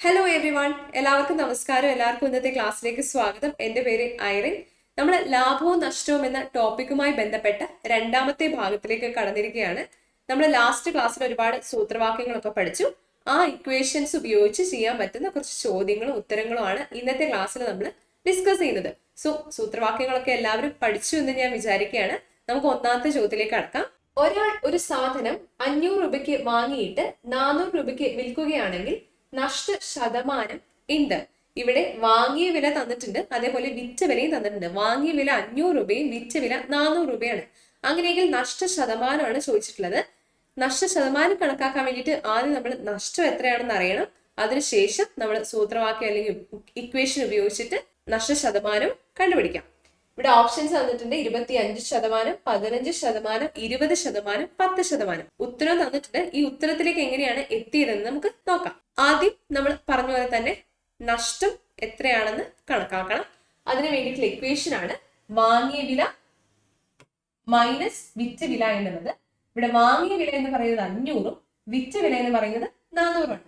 Hello every one എല്ലാവർക്കും നമസ്കാരം. എല്ലാവർക്കും ഇന്നത്തെ ക്ലാസ്സിലേക്ക് സ്വാഗതം. എന്റെ പേര് ഐറിൻ. നമ്മൾ ലാഭവും നഷ്ടവും എന്ന ടോപ്പിക്കുമായി ബന്ധപ്പെട്ട രണ്ടാമത്തെ ഭാഗത്തിലേക്ക് കടന്നിരിക്കുകയാണ്. നമ്മൾ ലാസ്റ്റ് ക്ലാസ്സിൽ ഒരുപാട് സൂത്രവാക്യങ്ങളൊക്കെ പഠിച്ചു. ആ ഇക്വേഷൻസ് ഉപയോഗിച്ച് ചെയ്യാൻ പറ്റുന്ന കുറച്ച് ചോദ്യങ്ങളും ഉത്തരങ്ങളും ആണ് ഇന്നത്തെ ക്ലാസ്സിൽ നമ്മൾ ഡിസ്കസ് ചെയ്യുന്നത്. സോ സൂത്രവാക്യങ്ങളൊക്കെ എല്ലാവരും പഠിച്ചു എന്ന് ഞാൻ വിചാരിക്കുകയാണ്. നമുക്ക് ഒന്നാമത്തെ ചോദ്യത്തിലേക്ക് കടക്കാം. ഒരാൾ ഒരു സാധനം അഞ്ഞൂറ് രൂപയ്ക്ക് വാങ്ങിയിട്ട് നാനൂറ് രൂപയ്ക്ക് വിൽക്കുകയാണെങ്കിൽ നഷ്ട ശതമാനം ഉണ്ട്. ഇവിടെ വാങ്ങിയ വില തന്നിട്ടുണ്ട്. അതേപോലെ വിറ്റ വിലയും തന്നിട്ടുണ്ട്. വാങ്ങിയ വില അഞ്ഞൂറ് രൂപയും വിറ്റ വില നാനൂറ് രൂപയാണ്. അങ്ങനെയെങ്കിൽ നഷ്ട ശതമാനമാണ് ചോദിച്ചിട്ടുള്ളത്. നഷ്ട ശതമാനം കണക്കാക്കാൻ വേണ്ടിയിട്ട് ആദ്യം നമ്മൾ നഷ്ടം എത്രയാണെന്ന് അറിയണം. അതിനുശേഷം നമ്മൾ സൂത്രവാക്യം അല്ലെങ്കിൽ ഇക്വേഷൻ ഉപയോഗിച്ചിട്ട് നഷ്ട ശതമാനം കണ്ടുപിടിക്കാം. ഇവിടെ ഓപ്ഷൻസ് തന്നിട്ടുണ്ട്. ഇരുപത്തി അഞ്ച് ശതമാനം പതിനഞ്ച് ശതമാനം ഇരുപത് ശതമാനം പത്ത് ശതമാനം. ഉത്തരം തന്നിട്ടുണ്ട്. ഈ ഉത്തരത്തിലേക്ക് എങ്ങനെയാണ് എത്തിയതെന്ന് നമുക്ക് നോക്കാം. ആദ്യം നമ്മൾ പറഞ്ഞ പോലെ തന്നെ നഷ്ടം എത്രയാണെന്ന് കണക്കാക്കണം. അതിന് വേണ്ടിയിട്ടുള്ള ഇക്വേഷൻ ആണ് വാങ്ങിയ വില മൈനസ് വിറ്റ വില എന്നുള്ളത്. ഇവിടെ വാങ്ങിയ വില എന്ന് പറയുന്നത് അഞ്ഞൂറും വിറ്റ വില എന്ന് പറയുന്നത് നാനൂറുമാണ്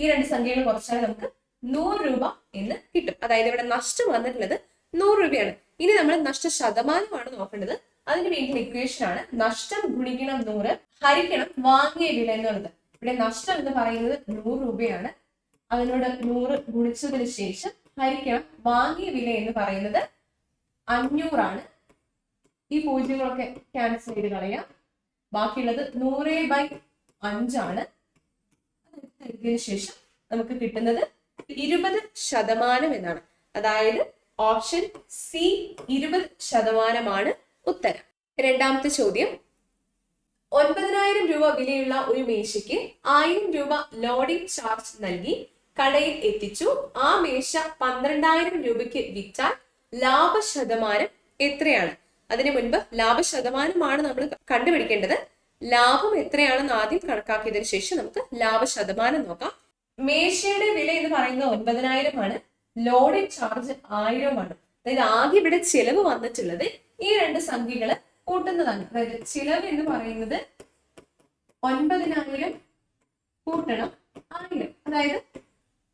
ഈ രണ്ട് സംഖ്യകൾ കുറച്ചാൽ നമുക്ക് നൂറ് രൂപ എന്ന് കിട്ടും. അതായത് ഇവിടെ നഷ്ടം വന്നിട്ടുള്ളത് നൂറ് രൂപയാണ്. ഇനി നമ്മൾ നഷ്ട ശതമാനമാണ് നോക്കേണ്ടത്. അതിന് വേണ്ടിയുള്ള ഇക്വേഷൻ ആണ് നഷ്ടം ഗുണിക്കണം നൂറ് ഹരിക്കണം വാങ്ങിയ വില എന്നുള്ളത്. ഇവിടെ നഷ്ടം എന്ന് പറയുന്നത് നൂറ് രൂപയാണ്. അതിനോട് നൂറ് ഗുണിച്ചതിന് ശേഷം ഹരിക്കണം വാങ്ങിയ വില എന്ന് പറയുന്നത് അഞ്ഞൂറാണ്. ഈ പൂജ്യങ്ങളൊക്കെ ക്യാൻസൽ ചെയ്ത് കളയാം. ബാക്കിയുള്ളത് നൂറ് ബൈ അഞ്ചാണ്. ഹരിച്ചതിന് ശേഷം നമുക്ക് കിട്ടുന്നത് ഇരുപത് ശതമാനം എന്നാണ്. അതായത് ഓപ്ഷൻ സി ഇരുപത് ശതമാനമാണ് ഉത്തരം. രണ്ടാമത്തെ ചോദ്യം ഒൻപതിനായിരം രൂപ വിലയുള്ള ഒരു മേശയ്ക്ക് ആയിരം രൂപ ലോഡിംഗ് ചാർജ് നൽകി കടയിൽ എത്തിച്ചു. ആ മേശ പന്ത്രണ്ടായിരം രൂപയ്ക്ക് വിറ്റാൽ ലാഭശതമാനം എത്രയാണ്? അതിനു മുൻപ് ലാഭശതമാനമാണ് നമ്മൾ കണ്ടുപിടിക്കേണ്ടത്. ലാഭം എത്രയാണെന്ന് ആദ്യം കണക്കാക്കിയതിനു ശേഷം നമുക്ക് ലാഭശതമാനം നോക്കാം. മേശയുടെ വില എന്ന് പറയുന്നത് ഒൻപതിനായിരം ആണ് ലോഡിംഗ് ചാർജ് ആയിരമാണ്. അതായത് ആകെ ഇവിടെ ചെലവ് വന്നിട്ടുള്ളത് ഈ രണ്ട് സംഖ്യകൾ കൂട്ടുന്നതാണ്. അതായത് ചിലവ് എന്ന് പറയുന്നത് ഒൻപതിനായിരം കൂട്ടണം ആയിരം. അതായത്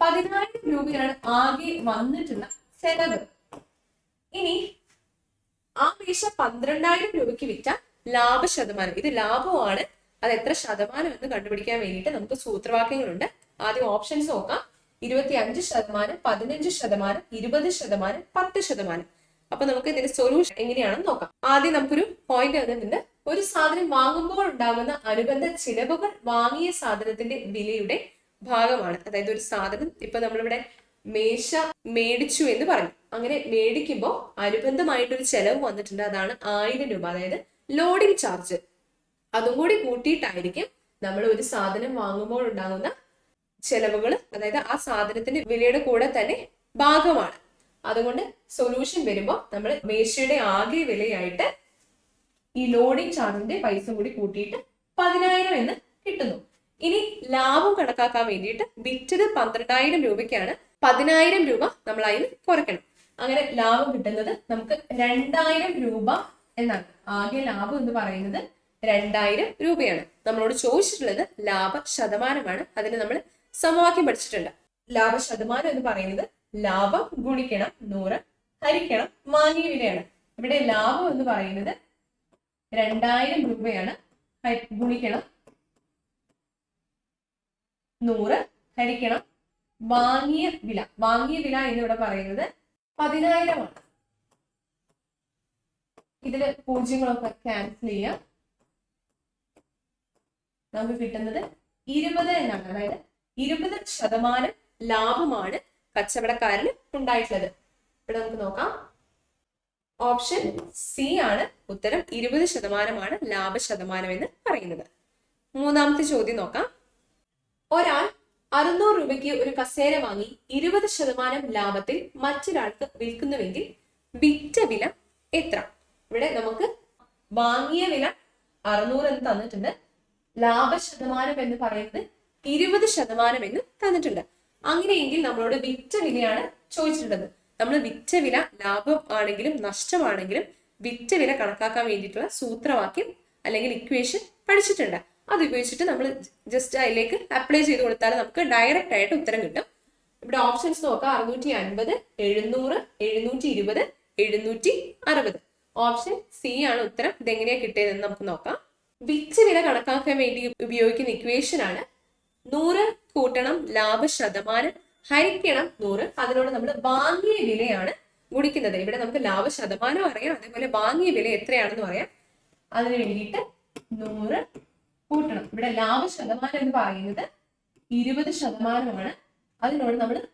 പതിനായിരം രൂപയാണ് ആകെ വന്നിട്ടുള്ള ചെലവ്. ഇനി ആ പൈസ പന്ത്രണ്ടായിരം രൂപയ്ക്ക് വിറ്റ ലാഭ ശതമാനം ഇത് ലാഭമാണ് അത് എത്ര ശതമാനം എന്ന് കണ്ടുപിടിക്കാൻ വേണ്ടിയിട്ട് നമുക്ക് സൂത്രവാക്യങ്ങളുണ്ട്. ആദ്യം ഓപ്ഷൻസ് നോക്കാം. ഇരുപത്തി അഞ്ച് ശതമാനം പതിനഞ്ച് ശതമാനം ഇരുപത് ശതമാനം പത്ത് ശതമാനം. അപ്പൊ നമുക്ക് ഇതിന്റെ സൊല്യൂഷൻ എങ്ങനെയാണെന്ന് നോക്കാം. ആദ്യം നമുക്കൊരു പോയിന്റ് വന്നിട്ടുണ്ട് ഒരു സാധനം വാങ്ങുമ്പോൾ ഉണ്ടാകുന്ന അനുബന്ധ ചിലവുകൾ വാങ്ങിയ സാധനത്തിന്റെ വിലയുടെ ഭാഗമാണ്. അതായത് ഒരു സാധനം ഇപ്പൊ നമ്മളിവിടെ മേശ മേടിച്ചു എന്ന് പറഞ്ഞു. അങ്ങനെ മേടിക്കുമ്പോൾ അനുബന്ധമായിട്ടൊരു ചെലവ് വന്നിട്ടുണ്ട്. അതാണ് ആയിരം രൂപ. അതായത് ലോഡിംഗ് ചാർജ് അതും കൂടി കൂട്ടിയിട്ടായിരിക്കും നമ്മൾ ഒരു സാധനം വാങ്ങുമ്പോൾ ഉണ്ടാകുന്ന ചെലവുകൾ അതായത് ആ സാധനത്തിന്റെ വിലയുടെ കൂടെ തന്നെ ഭാഗമാണ്. അതുകൊണ്ട് സൊല്യൂഷൻ വരുമ്പോൾ നമ്മൾ മേശയുടെ ആകെ വിലയായിട്ട് ഈ ലോഡിംഗ് ചാർജിന്റെ പൈസ കൂടി കൂട്ടിയിട്ട് പതിനായിരം എന്ന് കിട്ടുന്നു. ഇനി ലാഭം കണക്കാക്കാൻ വേണ്ടിയിട്ട് വിറ്റത് പന്ത്രണ്ടായിരം രൂപയ്ക്കാണ് പതിനായിരം രൂപ നമ്മൾ അതിന് കുറയ്ക്കണം. അങ്ങനെ ലാഭം കിട്ടുന്നത് നമുക്ക് രണ്ടായിരം രൂപ എന്നാണ്. ആകെ ലാഭം എന്ന് പറയുന്നത് രണ്ടായിരം രൂപയാണ്. നമ്മളോട് ചോദിച്ചിട്ടുള്ളത് ലാഭ ശതമാനമാണ് അതിന് നമ്മൾ സമവാക്യം പഠിച്ചിട്ടുണ്ട്. ലാഭ ശതമാനം എന്ന് പറയുന്നത് ലാഭം ഗുണിക്കണം നൂറ് ഹരിക്കണം വാങ്ങിയ വിലയാണ് ഇവിടെ ലാഭം എന്ന് പറയുന്നത് രണ്ടായിരം രൂപയാണ്. ഗുണിക്കണം നൂറ് ഹരിക്കണം വാങ്ങിയ വില. വാങ്ങിയ വില എന്നിവിടെ പറയുന്നത് പതിനായിരമാണ്. ഇതിൽ പൂജ്യങ്ങളൊക്കെ ക്യാൻസൽ ചെയ്യാം. നമുക്ക് കിട്ടുന്നത് ഇരുപത് എന്നാണ്. അതായത് ഇരുപത് ശതമാനം ലാഭമാണ് കച്ചവടക്കാരന് ഉണ്ടായിട്ടുള്ളത്. ഇവിടെ നമുക്ക് നോക്കാം. ഓപ്ഷൻ സി ആണ്. ഉത്തരം ഇരുപത് ശതമാനമാണ് ലാഭ ശതമാനം എന്ന് പറയുന്നത്. മൂന്നാമത്തെ ചോദ്യം നോക്കാം. ഒരാൾ അറുന്നൂറ് രൂപയ്ക്ക് ഒരു കസേര വാങ്ങി ഇരുപത് ശതമാനം ലാഭത്തിൽ മറ്റൊരാൾക്ക് വിൽക്കുന്നുവെങ്കിൽ വിറ്റ വില എത്ര? ഇവിടെ നമുക്ക് വാങ്ങിയ വില അറുന്നൂറ് എന്ന് തന്നിട്ടുണ്ട്. ലാഭ ശതമാനം എന്ന് പറയുന്നത് ഇരുപത് ശതമാനം എന്ന് തന്നിട്ടുണ്ട്. അങ്ങനെയെങ്കിൽ നമ്മളോട് വിറ്റ വിലയാണ് ചോദിച്ചിട്ടുള്ളത്. നമ്മൾ വിറ്റ വില ലാഭം ആണെങ്കിലും നഷ്ടമാണെങ്കിലും വിറ്റ വില കണക്കാക്കാൻ വേണ്ടിയിട്ടുള്ള സൂത്രവാക്യം അല്ലെങ്കിൽ ഇക്വേഷൻ പഠിച്ചിട്ടുണ്ട്. അത് ഉപയോഗിച്ചിട്ട് നമ്മൾ ജസ്റ്റ് അതിലേക്ക് അപ്ലൈ ചെയ്ത് കൊടുത്താൽ നമുക്ക് ഡയറക്റ്റ് ആയിട്ട് ഉത്തരം കിട്ടും. ഇവിടെ ഓപ്ഷൻസ് നോക്കാം. അറുന്നൂറ്റി അൻപത് എഴുന്നൂറ് എഴുന്നൂറ്റി ഇരുപത് എഴുന്നൂറ്റി അറുപത് ഓപ്ഷൻ സി ആണ് ഉത്തരം. ഇതെങ്ങനെയാണ് കിട്ടിയതെന്ന് നമുക്ക് നോക്കാം. വിറ്റ് വില കണക്കാക്കാൻ വേണ്ടി ഉപയോഗിക്കുന്ന ഇക്വേഷൻ ആണ് നൂറ് കൂട്ടണം ലാഭ ശതമാനം ഹരിക്കണം നൂറ്. അതിനോട് നമ്മൾ വാങ്ങിയ വിലയാണ് ഗുണിക്കുന്നത്. ഇവിടെ നമുക്ക് ലാഭ ശതമാനം അറിയാം. അതേപോലെ വാങ്ങിയ വില എത്രയാണെന്ന് പറയാം. അതിന് വേണ്ടിയിട്ട് നൂറ് കൂട്ടണം. ഇവിടെ ലാഭ ശതമാനം എന്ന് പറയുന്നത് ഇരുപത് ശതമാനമാണ്. അതിനോട് നമ്മൾ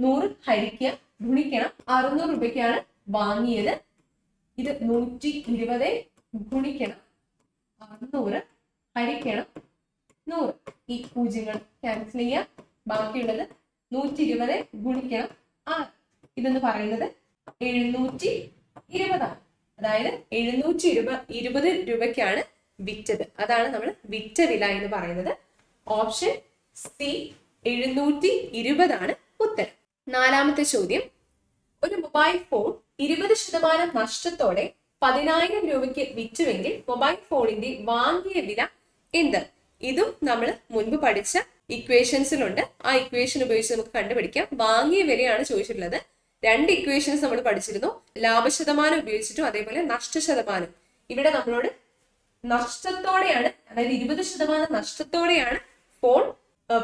നൂറ് ഹരിക്കുക ഗുണിക്കണം. അറുന്നൂറ് രൂപയ്ക്കാണ് വാങ്ങിയത്. ഇത് നൂറ്റി ഇരുപത് ഗുണിക്കണം. അറുന്നൂറ് ഹരിക്കണം. നൂറ്. ഈ പൂജ്യങ്ങൾ ക്യാൻസൽ ചെയ്യാം. ബാക്കിയുള്ളത് നൂറ്റി ഇരുപത് ഗുണിക്കണം ആറ്. ഇതെന്ന് പറയുന്നത് എഴുന്നൂറ്റി ഇരുപതാണ് അതായത് എഴുന്നൂറ്റി ഇരുപത് ഇരുപത് രൂപയ്ക്കാണ് വിറ്റത്. അതാണ് നമ്മൾ വിറ്റ വില എന്ന് പറയുന്നത്. ഓപ്ഷൻ സി എഴുന്നൂറ്റി ഇരുപതാണ് ഉത്തരം. നാലാമത്തെ ചോദ്യം. ഒരു മൊബൈൽ ഫോൺ ഇരുപത് ശതമാനം നഷ്ടത്തോടെ പതിനായിരം രൂപയ്ക്ക് വിറ്റുവെങ്കിൽ മൊബൈൽ ഫോണിന്റെ വാങ്ങിയ വില എന്ത്? ഇതും നമ്മൾ മുൻപ് പഠിച്ച ഇക്വേഷൻസിലുണ്ട് ആ ഇക്വേഷൻ ഉപയോഗിച്ച് നമുക്ക് കണ്ടുപിടിക്കാം. വാങ്ങിയ വിലയാണ് ചോദിച്ചിട്ടുള്ളത്. രണ്ട് ഇക്വേഷൻസ് നമ്മൾ പഠിച്ചിരുന്നു. ലാഭശതമാനം ഉപയോഗിച്ചിട്ടും അതേപോലെ നഷ്ടശതമാനം. ഇവിടെ നമ്മളോട് നഷ്ടത്തോടെയാണ് അതായത് ഇരുപത് ശതമാനം നഷ്ടത്തോടെയാണ് ഫോൺ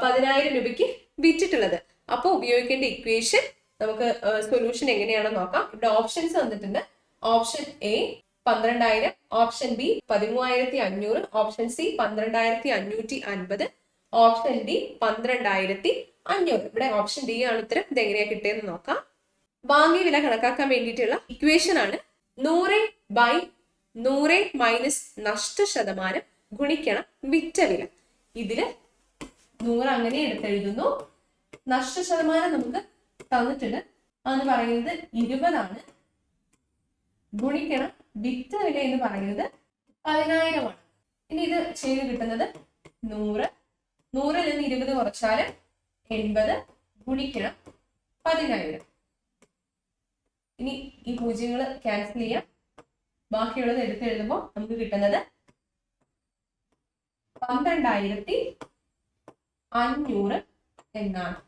പതിനായിരം രൂപയ്ക്ക് വിറ്റിട്ടുള്ളത്. അപ്പോൾ ഉപയോഗിക്കേണ്ട ഇക്വേഷൻ നമുക്ക് സൊല്യൂഷൻ എങ്ങനെയാണെന്ന് നോക്കാം. ഇവിടെ ഓപ്ഷൻസ് വന്നിട്ടുണ്ട്. ഓപ്ഷൻ എ പന്ത്രണ്ടായിരം ഓപ്ഷൻ ബി പതിമൂവായിരത്തി അഞ്ഞൂറ് ഓപ്ഷൻ സി പന്ത്രണ്ടായിരത്തി അഞ്ഞൂറ്റി അൻപത് ഓപ്ഷൻ ഡി പന്ത്രണ്ടായിരത്തി അഞ്ഞൂറ് ഇവിടെ ഓപ്ഷൻ ഡി ആണ് ഉത്തരം. ഇത് എങ്ങനെയാ കിട്ടിയെന്ന് നോക്കാം. വാങ്ങിയ വില കണക്കാക്കാൻ വേണ്ടിയിട്ടുള്ള ഇക്വേഷൻ ആണ്. നൂറ് ബൈ നൂറ് മൈനസ് നഷ്ട ശതമാനം ഗുണിക്കണം വിറ്റ വില. ഇതിൽ നൂറ് അങ്ങനെ എടുത്തെഴുതുന്നു. നഷ്ട ശതമാനം നമുക്ക് തന്നിട്ടുണ്ട്. അതെന്ന് പറയുന്നത് ഇരുപതാണ്. ഗുണിക്കണം വിറ്റ വില എന്ന് പറയുന്നത് പതിനായിരമാണ്. ഇനി ഇത് ചെയ്ത് കിട്ടുന്നത് നൂറ്. നൂറിൽ നിന്ന് ഇരുപത് കുറച്ചാൽ എൺപത് ഗുണിക്കണം പതിനായിരം. ഇനി ഈ പൂജ്യങ്ങൾ ക്യാൻസൽ ചെയ്യാം. ബാക്കിയുള്ളത് എടുത്ത് എഴുതുമ്പോൾ നമുക്ക് കിട്ടുന്നത് പന്ത്രണ്ടായിരത്തി അഞ്ഞൂറ് എന്നാണ്.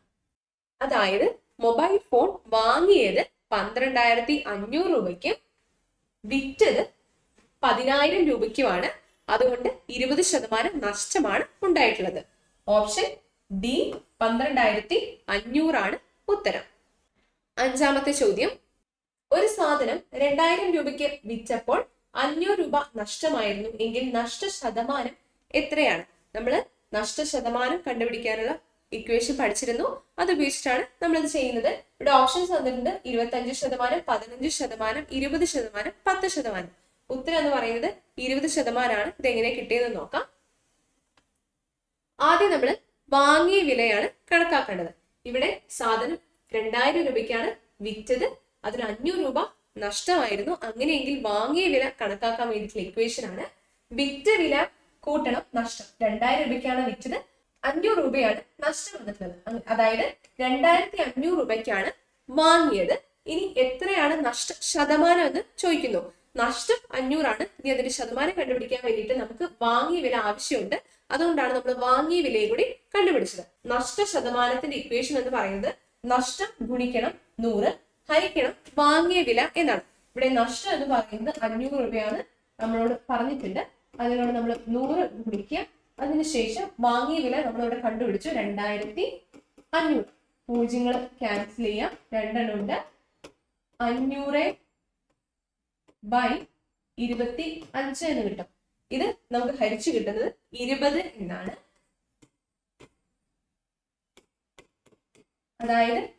അതായത് മൊബൈൽ ഫോൺ വാങ്ങിയത് പന്ത്രണ്ടായിരത്തി അഞ്ഞൂറ് രൂപയ്ക്കും വിറ്റത് പതിനായിരം രൂപയ്ക്കുമാണ്. അതുകൊണ്ട് ഇരുപത് ശതമാനം നഷ്ടമാണ് ഉണ്ടായിട്ടുള്ളത്. ഓപ്ഷൻ ഡി പന്ത്രണ്ടായിരത്തി അഞ്ഞൂറാണ് ഉത്തരം. അഞ്ചാമത്തെ ചോദ്യം. ഒരു സാധനം രണ്ടായിരം രൂപയ്ക്ക് വിറ്റപ്പോൾ അഞ്ഞൂറ് രൂപ നഷ്ടമായിരുന്നു. എങ്കിൽ നഷ്ട ശതമാനം എത്രയാണ്? നമ്മൾ നഷ്ട ശതമാനം കണ്ടുപിടിക്കാനുള്ള ഇക്വേഷൻ പഠിച്ചിരുന്നു. അത് ഉപയോഗിച്ചിട്ടാണ് നമ്മൾ ഇത് ചെയ്യുന്നത്. ഇവിടെ ഓപ്ഷൻസ് തന്നിട്ടുണ്ട് ഇരുപത്തഞ്ച് ശതമാനം പതിനഞ്ച് ശതമാനം ഇരുപത് ശതമാനം പത്ത് ശതമാനം. ഉത്തരം എന്ന് പറയുന്നത് ഇരുപത് ശതമാനമാണ് ഇതെങ്ങനെ കിട്ടിയതെന്ന് നോക്കാം. ആദ്യം നമ്മൾ വാങ്ങിയ വിലയാണ് കണക്കാക്കേണ്ടത്. ഇവിടെ സാധനം രണ്ടായിരം രൂപയ്ക്കാണ് വിറ്റത്. അതിന് അഞ്ഞൂറ് രൂപ നഷ്ടമായിരുന്നു. അങ്ങനെയെങ്കിൽ വാങ്ങിയ വില കണക്കാക്കാൻ വേണ്ടിയിട്ടുള്ള ഇക്വേഷൻ ആണ്. വിറ്റ വില കൂട്ടണം നഷ്ടം. രണ്ടായിരം രൂപയ്ക്കാണ് വിറ്റത്. അഞ്ഞൂറ് രൂപയാണ് നഷ്ടം വന്നിട്ടുള്ളത്. അതായത് രണ്ടായിരത്തി അഞ്ഞൂറ് രൂപയ്ക്കാണ് വാങ്ങിയത്. ഇനി എത്രയാണ് നഷ്ട ശതമാനം എന്ന് ചോദിക്കുന്നു. നഷ്ടം അഞ്ഞൂറാണ്. ഇനി അതിന്റെ ശതമാനം കണ്ടുപിടിക്കാൻ വേണ്ടിയിട്ട് നമുക്ക് വാങ്ങിയ വില ആവശ്യമുണ്ട്. അതുകൊണ്ടാണ് നമ്മൾ വാങ്ങിയ വിലയും കൂടി കണ്ടുപിടിച്ചത്. നഷ്ട ശതമാനത്തിന്റെ ഇക്വേഷൻ എന്ന് പറയുന്നത് നഷ്ടം ഗുണിക്കണം നൂറ് ഹരിക്കണം വാങ്ങിയ വില എന്നാണ്. ഇവിടെ നഷ്ടം എന്ന് പറയുന്നത് അഞ്ഞൂറ് രൂപയാണ് നമ്മളോട് പറഞ്ഞിട്ടുണ്ട്. അതിനോട് നമ്മൾ നൂറ് ഗുണിക്കുക അതിനുശേഷം വാങ്ങിയ വില നമ്മൾ ഇവിടെ കണ്ടുപിടിച്ചു. രണ്ടായിരത്തി അഞ്ഞൂറ്. പൂജ്യങ്ങൾ ക്യാൻസൽ ചെയ്യാം. രണ്ടെണ്ണം ഉണ്ട്. അഞ്ഞൂറ് ബൈ ഇരുപത്തി അഞ്ച് എന്ന് കിട്ടും. ഇത് നമുക്ക് ഹരിച്ചു കിട്ടുന്നത് ഇരുപത് എന്നാണ്. അതായത്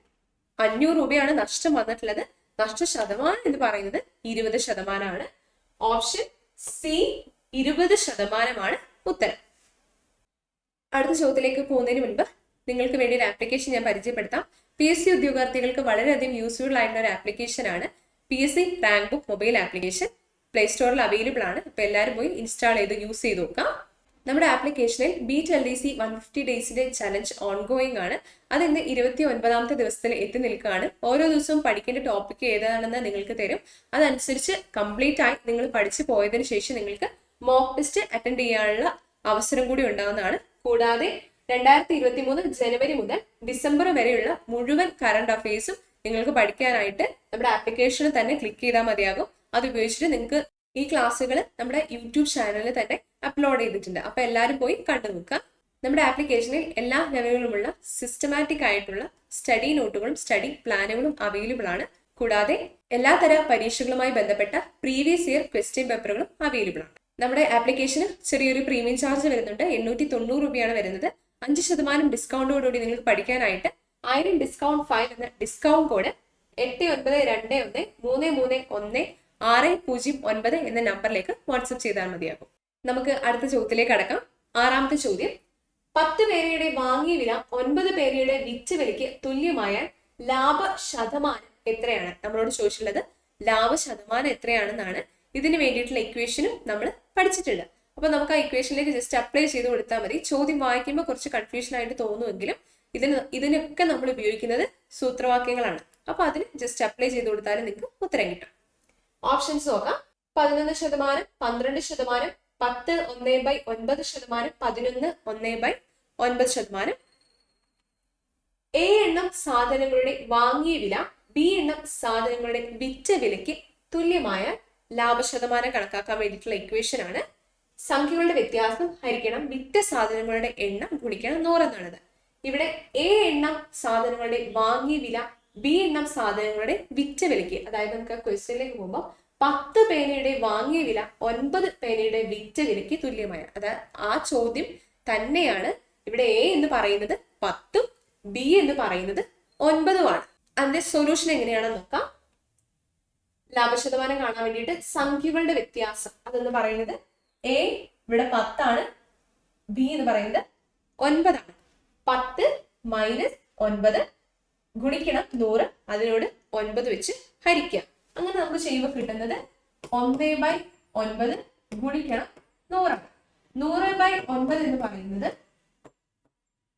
അഞ്ഞൂറ് രൂപയാണ് നഷ്ടം വന്നിട്ടുള്ളത്. നഷ്ട ശതമാനം എന്ന് പറയുന്നത് ഇരുപത് ശതമാനമാണ്. ഓപ്ഷൻ സി ഇരുപത് ശതമാനമാണ് ഉത്തരം. അടുത്ത ചോദ്യത്തിലേക്ക് പോകുന്നതിന് മുൻപ് നിങ്ങൾക്ക് വേണ്ടി ഒരു ആപ്ലിക്കേഷൻ ഞാൻ പരിചയപ്പെടുത്താം. പി എസ് സി ഉദ്യോഗാർത്ഥികൾക്ക് വളരെയധികം യൂസ്ഫുൾ ആയിട്ടുള്ള ഒരു ആപ്ലിക്കേഷൻ ആണ് P S C rank book mobile application play സ്റ്റോറിൽ അവൈലബിൾ ആണ്. ഇപ്പൊ എല്ലാവരും പോയി ഇൻസ്റ്റാൾ ചെയ്ത് യൂസ് ചെയ്ത് നോക്കാം. നമ്മുടെ ആപ്ലിക്കേഷനിൽ beat L D C one fifty ഡേയ്സിന്റെ challenge ongoing ആണ്. അത് ഇന്ന് ഇരുപത്തി ഒൻപതാമത്തെ ദിവസത്തിൽ എത്തി നിൽക്കുകയാണ്. ഓരോ ദിവസവും പഠിക്കേണ്ട ടോപ്പിക് ഏതാണെന്ന് നിങ്ങൾക്ക് തരും. അതനുസരിച്ച് കംപ്ലീറ്റ് ആയി നിങ്ങൾ പഠിച്ചു പോയതിനു ശേഷം നിങ്ങൾക്ക് മോക്ക് ടെസ്റ്റ് അറ്റൻഡ് ചെയ്യാനുള്ള അവസരം കൂടി ഉണ്ടാവുന്നതാണ്. കൂടാതെ രണ്ടായിരത്തി ഇരുപത്തി മൂന്ന് ജനുവരി മുതൽ ഡിസംബർ വരെയുള്ള മുഴുവൻ കറണ്ട് അഫയേഴ്സും നിങ്ങൾക്ക് പഠിക്കാനായിട്ട് നമ്മുടെ ആപ്ലിക്കേഷനിൽ തന്നെ ക്ലിക്ക് ചെയ്താൽ മതിയാകും. അത് ഉപയോഗിച്ചിട്ട് നിങ്ങൾക്ക് ഈ ക്ലാസ്സുകൾ നമ്മുടെ യൂട്യൂബ് ചാനലിൽ തന്നെ അപ്ലോഡ് ചെയ്തിട്ടുണ്ട്. അപ്പൊ എല്ലാവരും പോയി കണ്ടു നോക്കുക. നമ്മുടെ ആപ്ലിക്കേഷനിൽ എല്ലാ ലെവലുകളുമുള്ള സിസ്റ്റമാറ്റിക് ആയിട്ടുള്ള സ്റ്റഡി നോട്ടുകളും സ്റ്റഡി പ്ലാനുകളും അവൈലബിൾ ആണ്. കൂടാതെ എല്ലാ എല്ലാതര പരീക്ഷകളുമായി ബന്ധപ്പെട്ട പ്രീവിയസ് ഇയർ ക്വസ്റ്റ്യൻ പേപ്പറുകളും അവൈലബിൾ ആണ്. നമ്മുടെ ആപ്ലിക്കേഷന് ചെറിയൊരു പ്രീമിയം ചാർജ് വരുന്നുണ്ട്. എണ്ണൂറ്റി തൊണ്ണൂറ് രൂപയാണ് വരുന്നത്. അഞ്ച് ശതമാനം ഡിസ്കൗണ്ടോടുകൂടി നിങ്ങൾക്ക് പഠിക്കാനായിട്ട് ആയിരം ഡിസ്കൗണ്ട് ഫൈവ് എന്ന ഡിസ്കൗണ്ട് കോഡ് എട്ട് ഒൻപത് രണ്ട് ഒന്ന് മൂന്ന് മൂന്ന് ഒന്ന് ആറ് പൂജ്യം ഒൻപത് എന്ന നമ്പറിലേക്ക് വാട്സപ്പ് ചെയ്താൽ മതിയാകും. നമുക്ക് അടുത്ത ചോദ്യത്തിലേക്ക് അടക്കാം ആറാമത്തെ ചോദ്യം. പത്ത് പേരയുടെ വാങ്ങിയ വില ഒൻപത് പേരയുടെ വിറ്റ് വിലയ്ക്ക് തുല്യമായ ലാഭ ശതമാനം എത്രയാണ്? നമ്മളോട് ചോദിച്ചിട്ടുള്ളത് ലാഭ ശതമാനം എത്രയാണെന്നാണ്. ഇതിന് വേണ്ടിയിട്ടുള്ള ഇക്വേഷനും നമ്മൾ പഠിച്ചിട്ടുണ്ട്. അപ്പൊ നമുക്ക് ആ ഇക്വേഷനിലേക്ക് ജസ്റ്റ് അപ്ലൈ ചെയ്ത് കൊടുത്താൽ മതി. ചോദ്യം വായിക്കുമ്പോൾ കുറച്ച് കൺഫ്യൂഷൻ ആയിട്ട് തോന്നുമെങ്കിലും ഇതിന് ഇതിനൊക്കെ നമ്മൾ ഉപയോഗിക്കുന്നത് സൂത്രവാക്യങ്ങളാണ്. അപ്പൊ അതിന് ജസ്റ്റ് അപ്ലൈ ചെയ്ത് കൊടുത്താലും നിങ്ങൾക്ക് ഉത്തരം കിട്ടും. ഓപ്ഷൻസ് നോക്കാം. പതിനൊന്ന് ശതമാനം പന്ത്രണ്ട് ശതമാനം പത്ത് ഒന്ന് ബൈ ഒൻപത് ശതമാനം പതിനൊന്ന് ഒന്ന് ബൈ ഒൻപത് ശതമാനം. എ എണ്ണം സാധനങ്ങളുടെ വാങ്ങിയ വില ബി എണ്ണം സാധനങ്ങളുടെ വിറ്റ വിലയ്ക്ക് തുല്യമായ ലാഭശതമാനം കണക്കാക്കാൻ വേണ്ടിയിട്ടുള്ള ഇക്വേഷൻ ആണ്. സംഖ്യകളുടെ വ്യത്യാസം ഹരിക്കണം വിറ്റ സാധനങ്ങളുടെ എണ്ണം ഗുണിക്കണം നൂറെന്നുള്ളത് ഇവിടെ എ എണ്ണം സാധനങ്ങളുടെ വാങ്ങിയ വില ബി എണ്ണം സാധനങ്ങളുടെ വിറ്റ വിലയ്ക്ക് അതായത് നമുക്ക് ക്വസ്റ്റ്യനിലേക്ക് പോകുമ്പോൾ പത്ത് പേനയുടെ വാങ്ങിയ വില ഒൻപത് പേനയുടെ വിറ്റ വിലയ്ക്ക് തുല്യമായ അതായത് ആ ചോദ്യം തന്നെയാണ്. ഇവിടെ എ എന്ന് പറയുന്നത് പത്തും ബി എന്ന് പറയുന്നത് ഒൻപതുമാണ്. അതിന്റെ സൊല്യൂഷൻ എങ്ങനെയാണെന്ന് നോക്കാം. ലാഭശതമാനം കാണാൻ വേണ്ടിയിട്ട് സംഖ്യകളുടെ വ്യത്യാസം. അതെന്ന് പറയുന്നത് എ ഇവിടെ പത്താണ് ബി എന്ന് പറയുന്നത് ഒൻപതാണ്. പത്ത് മൈനസ് ഒൻപത് ഗുണിക്കണം നൂറ് അതിനോട് ഒൻപത് വെച്ച് ഹരിക്കുക. അങ്ങനെ നമുക്ക് ചെയ്യുമ്പോൾ കിട്ടുന്നത് ഒന്ന് ബൈ ഒൻപത് ഗുണിക്കണം നൂറാണ്. നൂറ് ബൈ ഒൻപത് എന്ന് പറയുന്നത്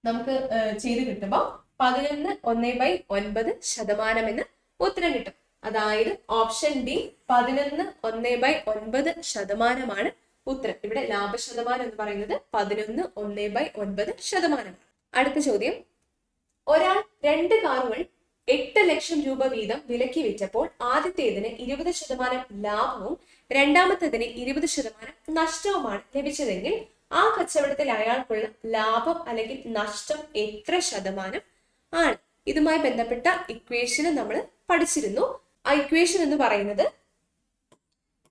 നമുക്ക് ചെയ്ത് കിട്ടുമ്പോൾ പതിനൊന്ന് ഒന്ന് ബൈ ഒൻപത് ശതമാനം എന്ന് ഉത്തരം കിട്ടും. അതായത് ഓപ്ഷൻ ഡി പതിനൊന്ന് ഒന്ന് ബൈ ഒൻപത് ശതമാനമാണ് ഉത്തരം. ഇവിടെ ലാഭശതമാനം എന്ന് പറയുന്നത് പതിനൊന്ന് ഒന്ന് ബൈ ഒൻപത് ശതമാനമാണ്. അടുത്ത ചോദ്യം. ഒരാൾ രണ്ട് കാറുകൾ എട്ട് ലക്ഷം രൂപ വീതം വിലക്ക് വെച്ചപ്പോൾ ആദ്യത്തേതിന് ഇരുപത് ശതമാനം ലാഭവും രണ്ടാമത്തേതിന് ഇരുപത് ശതമാനം നഷ്ടവുമാണ് ലഭിച്ചതെങ്കിൽ ആ കച്ചവടത്തിൽ അയാൾക്കുള്ള ലാഭം അല്ലെങ്കിൽ നഷ്ടം എത്ര ശതമാനം ആണ്. ഇതുമായി ബന്ധപ്പെട്ട ഇക്വേഷന് നമ്മൾ പഠിച്ചിരുന്നു. ആ ഇക്വേഷൻ എന്ന് പറയുന്നത്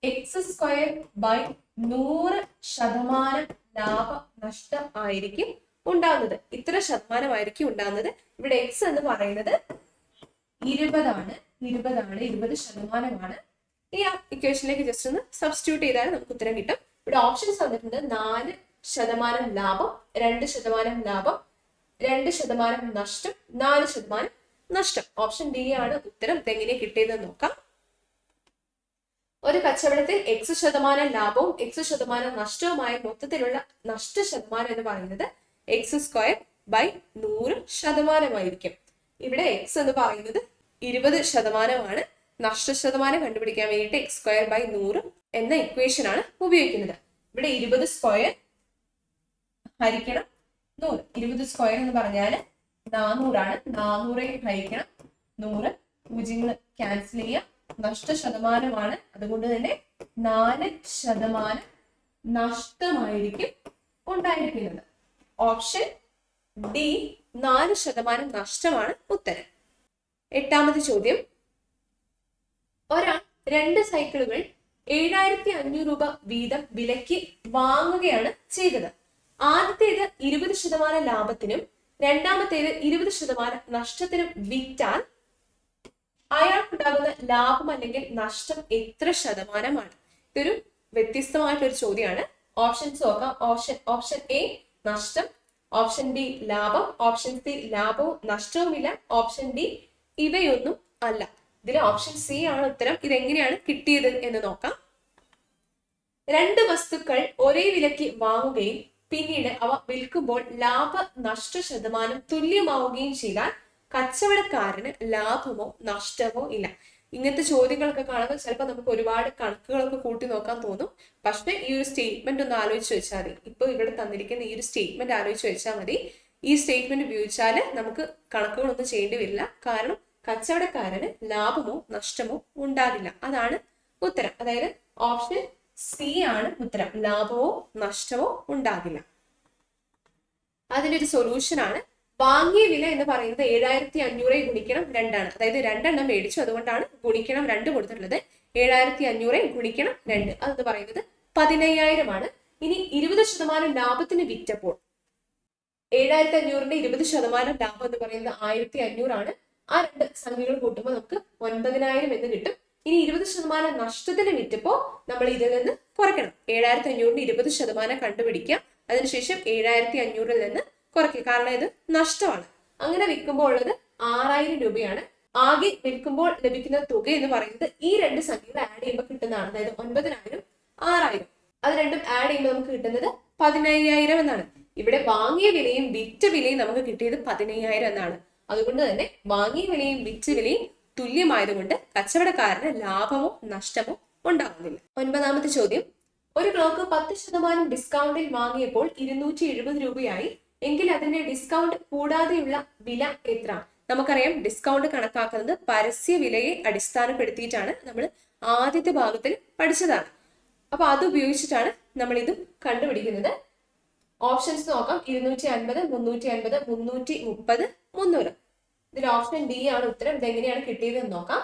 എക്സ് സ്ക്വയർ ബൈ നൂറ് ശതമാനം ലാഭ നഷ്ടം ആയിരിക്കും ഉണ്ടാകുന്നത് ഇത്ര ശതമാനമായിരിക്കും ഉണ്ടാകുന്നത് ഇവിടെ എക്സ് എന്ന് പറയുന്നത് ഇരുപതാണ്. ഇരുപതാണ് ഇരുപത് ശതമാനമാണ്. ഈ ഇക്വേഷനിലേക്ക് ജസ്റ്റ് ഒന്ന് സബ്സ്റ്റിറ്റ്യൂട്ട് ചെയ്താൽ നമുക്ക് ഉത്തരം കിട്ടും. ഇവിടെ ഓപ്ഷൻസ് വന്നിട്ടുണ്ട്. നാല് ശതമാനം ലാഭം രണ്ട് ശതമാനം ലാഭം രണ്ട് ശതമാനം നഷ്ടം നാല് ശതമാനം നഷ്ടം. ഓപ്ഷൻ ഡി ആണ് ഉത്തരം. ഇതെങ്ങനെ കിട്ടിയതെന്ന് നോക്കാം. ഒരു കച്ചവടത്തിൽ എക്സ് ശതമാനം ലാഭവും എക്സ് ശതമാനം നഷ്ടവുമായ മൊത്തത്തിലുള്ള നഷ്ട ശതമാനം എന്ന് പറയുന്നത് എക്സ് സ്ക്വയർ ബൈ നൂറ് ശതമാനമായിരിക്കും. ഇവിടെ എക്സ് എന്ന് പറയുന്നത് ഇരുപത് ശതമാനമാണ്. നഷ്ട ശതമാനം കണ്ടുപിടിക്കാൻ വേണ്ടിയിട്ട് എക്സ് സ്ക്വയർ ബൈ നൂറ് എന്ന ഇക്വേഷൻ ആണ് ഉപയോഗിക്കുന്നത്. ഇവിടെ ഇരുപത് സ്ക്വയർ ഹരിക്കണം നൂറ്. ഇരുപത് സ്ക്വയർ എന്ന് പറഞ്ഞാൽ നാനൂറാണ്. നാനൂറെ ഹരിക്കണം നൂറ് പൂജ്യങ്ങൾ ക്യാൻസൽ ചെയ്യുക നഷ്ട ശതമാനമാണ്. അതുകൊണ്ട് തന്നെ നാല് ശതമാനം നഷ്ടമായിരിക്കും ഉണ്ടായിരിക്കുന്നത്. ഓപ്ഷൻ ഡി നാല് ശതമാനം നഷ്ടമാണ് ഉത്തരം. എട്ടാമത് ചോദ്യം. ഒരാൾ രണ്ട് സൈക്കിളുകൾ ഏഴായിരത്തി അഞ്ഞൂറ് രൂപ വീതം വിലയ്ക്ക് വാങ്ങുകയാണ് ചെയ്തത്. ആദ്യത്തേത് ഇരുപത് ശതമാനം ലാഭത്തിനും രണ്ടാമത്തേത് ഇരുപത് ശതമാനം നഷ്ടത്തിന് വിറ്റാൽ അയാൾക്കുണ്ടാകുന്ന ലാഭം അല്ലെങ്കിൽ നഷ്ടം എത്ര ശതമാനമാണ്? ഇതൊരു വ്യത്യസ്തമായിട്ടൊരു ചോദ്യമാണ് ഓപ്ഷൻസ് നോക്കാം. ഓപ്ഷൻ ഓപ്ഷൻ എ നഷ്ടം. ഓപ്ഷൻ ബി ലാഭം. ഓപ്ഷൻ സി ലാഭവും നഷ്ടവുമില്ല. ഓപ്ഷൻ ഡി ഇവയൊന്നും അല്ല. ഇതിൽ ഓപ്ഷൻ സി ആണ് ഉത്തരം. ഇതെങ്ങനെയാണ് കിട്ടിയത് എന്ന് നോക്കാം. രണ്ട് വസ്തുക്കൾ ഒരേ വിലയ്ക്ക് വാങ്ങുകയും പിന്നീട് അവ വിൽക്കുമ്പോൾ ലാഭ നഷ്ട ശതമാനം തുല്യമാവുകയും ചെയ്താൽ കച്ചവടക്കാരന് ലാഭമോ നഷ്ടമോ ഇല്ല. ഇങ്ങനത്തെ ചോദ്യങ്ങളൊക്കെ കാണുമ്പോൾ ചിലപ്പോൾ നമുക്ക് ഒരുപാട് കണക്കുകളൊക്കെ കൂട്ടി നോക്കാൻ തോന്നും. പക്ഷെ ഈ ഒരു സ്റ്റേറ്റ്മെന്റ് ഒന്ന് ആലോചിച്ച് വെച്ചാൽ മതി. ഇപ്പൊ ഇവിടെ തന്നിരിക്കുന്ന ഈ ഒരു സ്റ്റേറ്റ്മെന്റ് ആലോചിച്ച് വെച്ചാൽ മതി. ഈ സ്റ്റേറ്റ്മെന്റ് ഉപയോഗിച്ചാൽ നമുക്ക് കണക്കുകളൊന്നും ചെയ്യേണ്ടി വരില്ല. കാരണം കച്ചവടക്കാരന് ലാഭമോ നഷ്ടമോ ഉണ്ടാകില്ല. അതാണ് ഉത്തരം. അതായത് ഓപ്ഷൻ സി ആണ് ഉത്തരം. ലാഭമോ നഷ്ടമോ ഉണ്ടാകില്ല. അതിനൊരു സൊല്യൂഷൻ ആണ്. വാങ്ങിയ വില എന്ന് പറയുന്നത് ഏഴായിരത്തി അഞ്ഞൂറെ ഗുണിക്കണം രണ്ടാണ്. അതായത് രണ്ടെണ്ണം മേടിച്ചു. അതുകൊണ്ടാണ് ഗുണിക്കണം രണ്ട് കൊടുത്തിട്ടുള്ളത്. ഏഴായിരത്തി അഞ്ഞൂറെ ഗുണിക്കണം രണ്ട്. അതെന്ന് പറയുന്നത് പതിനയ്യായിരമാണ് ഇനി ഇരുപത് ശതമാനം ലാഭത്തിന് വിറ്റപ്പോൾ ഏഴായിരത്തി അഞ്ഞൂറിന്റെ ഇരുപത് ശതമാനം ലാഭം എന്ന് പറയുന്നത് ആയിരത്തി അഞ്ഞൂറാണ് ആ രണ്ട് സംഖ്യകൾ കൂട്ടുമ്പോൾ നമുക്ക് ഒൻപതിനായിരം എന്ന് കിട്ടും. ഇനി ഇരുപത് ശതമാനം നഷ്ടത്തിന് വിറ്റപ്പോ നമ്മൾ ഇതിൽ നിന്ന് കുറയ്ക്കണം. ഏഴായിരത്തി അഞ്ഞൂറിന് ഇരുപത് ശതമാനം കണ്ടുപിടിക്കാം. അതിനുശേഷം ഏഴായിരത്തി അഞ്ഞൂറിൽ നിന്ന് കുറയ്ക്കുക കാരണം ഇത് നഷ്ടമാണ്. അങ്ങനെ വിൽക്കുമ്പോൾ ഉള്ളത് ആറായിരം രൂപയാണ്. ആകെ വിൽക്കുമ്പോൾ ലഭിക്കുന്ന തുക എന്ന് പറയുന്നത് ഈ രണ്ട് സംഖ്യകൾ ആഡ് ചെയ്യുമ്പോൾ കിട്ടുന്നതാണ്. അതായത് ഒൻപതിനായിരം ആറായിരം. അത് രണ്ടും ആഡ് ചെയ്യുമ്പോൾ നമുക്ക് കിട്ടുന്നത് പതിനയ്യായിരം എന്നാണ്. ഇവിടെ വാങ്ങിയ വിലയും വിറ്റ വിലയും നമുക്ക് കിട്ടിയത് പതിനയ്യായിരം എന്നാണ്. അതുകൊണ്ട് തന്നെ വാങ്ങിയ വിലയും വിറ്റ വിലയും തുല്യമായതുകൊണ്ട് കച്ചവടക്കാരന് ലാഭമോ നഷ്ടമോ ഉണ്ടാകുന്നില്ല. ഒൻപതാമത്തെ ചോദ്യം. ഒരു ക്ലോക്ക് പത്ത് ശതമാനം ഡിസ്കൗണ്ടിൽ വാങ്ങിയപ്പോൾ ഇരുന്നൂറ്റി എഴുപത് രൂപയായി. എങ്കിൽ അതിന്റെ ഡിസ്കൗണ്ട് കൂടാതെയുള്ള വില എത്ര? നമുക്കറിയാം ഡിസ്കൗണ്ട് കണക്കാക്കുന്നത് പരസ്യ വിലയെ അടിസ്ഥാനപ്പെടുത്തിയിട്ടാണ് നമ്മൾ ആദ്യത്തെ ഭാഗത്തിൽ പഠിച്ചതാണ്. അപ്പൊ അത് ഉപയോഗിച്ചിട്ടാണ് നമ്മൾ ഇത് കണ്ടുപിടിക്കുന്നത്. ഓപ്ഷൻസ് നോക്കാം. ഇരുന്നൂറ്റി അൻപത് മുന്നൂറ്റി അൻപത് മുന്നൂറ്റി മുപ്പത് മുന്നൂറ്. ഇതിൽ ഓപ്ഷൻ ഡി ആണ്. ഉത്തരം ഇതെങ്ങനെയാണ് കിട്ടിയതെന്ന് നോക്കാം.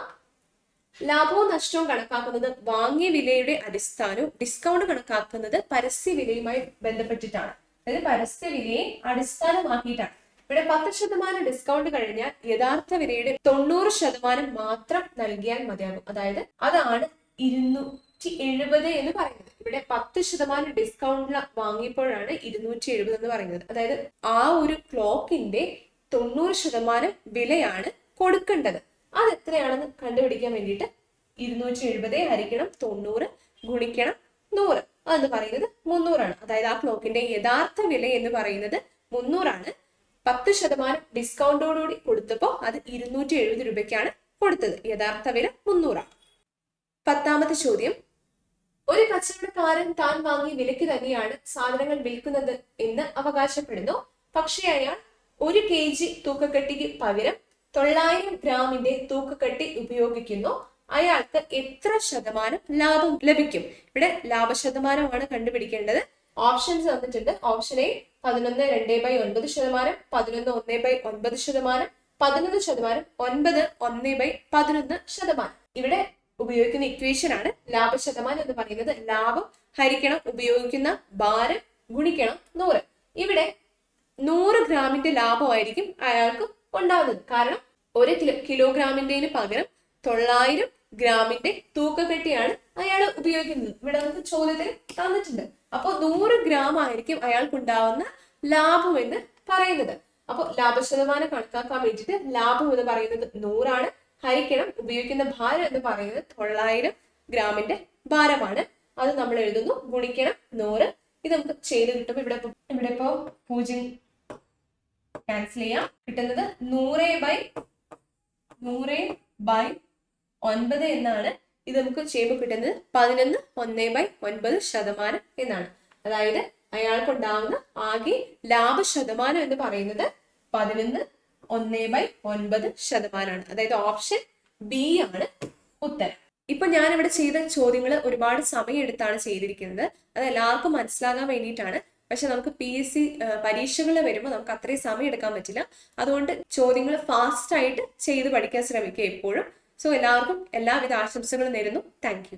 ലാഭവും നഷ്ടവും കണക്കാക്കുന്നത് വാങ്ങിയ വിലയുടെ അടിസ്ഥാനവും ഡിസ്കൗണ്ട് കണക്കാക്കുന്നത് പരസ്യ വിലയുമായി ബന്ധപ്പെട്ടിട്ടാണ്. അതായത് പരസ്യ വിലയെ അടിസ്ഥാനമാക്കിയിട്ടാണ്. ഇവിടെ പത്ത് ശതമാനം ഡിസ്കൗണ്ട് കഴിഞ്ഞാൽ യഥാർത്ഥ വിലയുടെ തൊണ്ണൂറ് ശതമാനം മാത്രം നൽകിയാൽ മതിയാകും. അതായത് അതാണ് ഇരുന്നൂറ്റി എഴുപത് എന്ന് പറയുന്നത്. ഇവിടെ പത്ത് ശതമാനം ഡിസ്കൗണ്ടിൽ വാങ്ങിയപ്പോഴാണ് ഇരുന്നൂറ്റി എഴുപത് എന്ന് പറയുന്നത്. അതായത് ആ ഒരു ക്ലോക്കിന്റെ തൊണ്ണൂറ് ശതമാനം വിലയാണ് കൊടുക്കേണ്ടത്. അത് എത്രയാണെന്ന് കണ്ടുപിടിക്കാൻ വേണ്ടിയിട്ട് ഇരുന്നൂറ്റി എഴുപത് ഹരിക്കണം തൊണ്ണൂറ് ഗുണിക്കണം നൂറ്. അതെന്ന് പറയുന്നത് മുന്നൂറാണ്. അതായത് ആ ക്ലോക്കിന്റെ യഥാർത്ഥ വില എന്ന് പറയുന്നത് മുന്നൂറാണ്. പത്ത് ശതമാനം ഡിസ്കൗണ്ടോടുകൂടി കൊടുത്തപ്പോൾ അത് ഇരുന്നൂറ്റി എഴുപത് രൂപയ്ക്കാണ് കൊടുത്തത്. യഥാർത്ഥ വില മുന്നൂറാണ്. പത്താമത്തെ ചോദ്യം. ഒരു കച്ചവടക്കാരൻ താൻ വാങ്ങിയ വിലയ്ക്ക് തന്നെയാണ് സാധനങ്ങൾ വിൽക്കുന്നത് എന്ന് അവകാശപ്പെടുന്നു. പക്ഷേ അയാൾ ഒരു കെ ജി തൂക്കക്കട്ടിക്ക് പകരം തൊള്ളായിരം ഗ്രാമിന്റെ തൂക്കക്കട്ടി ഉപയോഗിക്കുന്നു. അയാൾക്ക് എത്ര ശതമാനം ലാഭം ലഭിക്കും? ഇവിടെ ലാഭശതമാനമാണ് കണ്ടുപിടിക്കേണ്ടത്. ഓപ്ഷൻസ് തന്നിട്ടുണ്ട് ഓപ്ഷൻ എ പതിനൊന്ന് രണ്ട് ബൈ ഒൻപത് ശതമാനം പതിനൊന്ന് ഒന്ന് ബൈ ഒൻപത് ശതമാനം പതിനൊന്ന് ശതമാനം ഒൻപത് ഒന്ന് ബൈ പതിനൊന്ന് ശതമാനം. ഇവിടെ ഉപയോഗിക്കുന്ന ഇക്വേഷൻ ആണ് ലാഭശതമാനം എന്ന് പറയുന്നത്. ലാഭം ഹരിക്കണം ഉപയോഗിക്കുന്ന ഭാരം ഗുണിക്കണം നൂറ്. ഇവിടെ നൂറ് ഗ്രാമിന്റെ ലാഭമായിരിക്കും അയാൾക്ക് ഉണ്ടാവുന്നത്. കാരണം ഒരു കിലോ കിലോഗ്രാമിന്റെന് പകരം തൊള്ളായിരം ഗ്രാമിന്റെ തൂക്കക്കെട്ടിയാണ് അയാൾ ഉപയോഗിക്കുന്നത്. ഇവിടെ നമുക്ക് ചോദ്യത്തിൽ തന്നിട്ടുണ്ട്. അപ്പോൾ നൂറ് ഗ്രാം ആയിരിക്കും അയാൾക്ക് ഉണ്ടാവുന്ന ലാഭം എന്ന് പറയുന്നത്. അപ്പോൾ ലാഭശതമാനം കണക്കാക്കാൻ വേണ്ടിയിട്ട് ലാഭം എന്ന് പറയുന്നത് നൂറാണ്. ഹരിക്കണം ഉപയോഗിക്കുന്ന ഭാരം എന്ന് പറയുന്നത് തൊള്ളായിരം ഗ്രാമിന്റെ ഭാരമാണ്. അത് നമ്മൾ എഴുതുന്നു. ഗുണിക്കണം നൂറ്. ഇത് നമുക്ക് ചെയ്ത് കിട്ടുമ്പോൾ ഇവിടെ ഇവിടെ ഇപ്പോ പൂജ്യം ക്യാൻസൽ ചെയ്യാം. കിട്ടുന്നത് നൂറ് ബൈ നൂറ് ബൈ ഒൻപത് എന്നാണ്. ഇത് നമുക്ക് ചെയ്യുമ്പോൾ കിട്ടുന്നത് പതിനൊന്ന് ഒന്ന് ബൈ ഒൻപത് ശതമാനം എന്നാണ്. അതായത് അയാൾക്കുണ്ടാവുന്ന ആകെ ലാഭ ശതമാനം എന്ന് പറയുന്നത് പതിനൊന്ന് ഒന്ന് ബൈ ഒൻപത് ശതമാനമാണ്. അതായത് ഓപ്ഷൻ ബി ആണ് ഉത്തരം. ഇപ്പൊ ഞാൻ ഇവിടെ ചെയ്ത ചോദ്യങ്ങൾ ഒരുപാട് സമയം എടുത്താണ് ചെയ്തിരിക്കുന്നത്. അത് എല്ലാവർക്കും മനസ്സിലാകാൻ വേണ്ടിയിട്ടാണ് പക്ഷെ നമുക്ക് പി എസ് സി പരീക്ഷകൾ വരുമ്പോൾ നമുക്ക് അത്രയും സമയം എടുക്കാൻ പറ്റില്ല. അതുകൊണ്ട് ചോദ്യങ്ങൾ ഫാസ്റ്റായിട്ട് ചെയ്ത് പഠിക്കാൻ ശ്രമിക്കുക എപ്പോഴും. സോ എല്ലാവർക്കും എല്ലാവിധ ആശംസകളും നേരുന്നു. താങ്ക്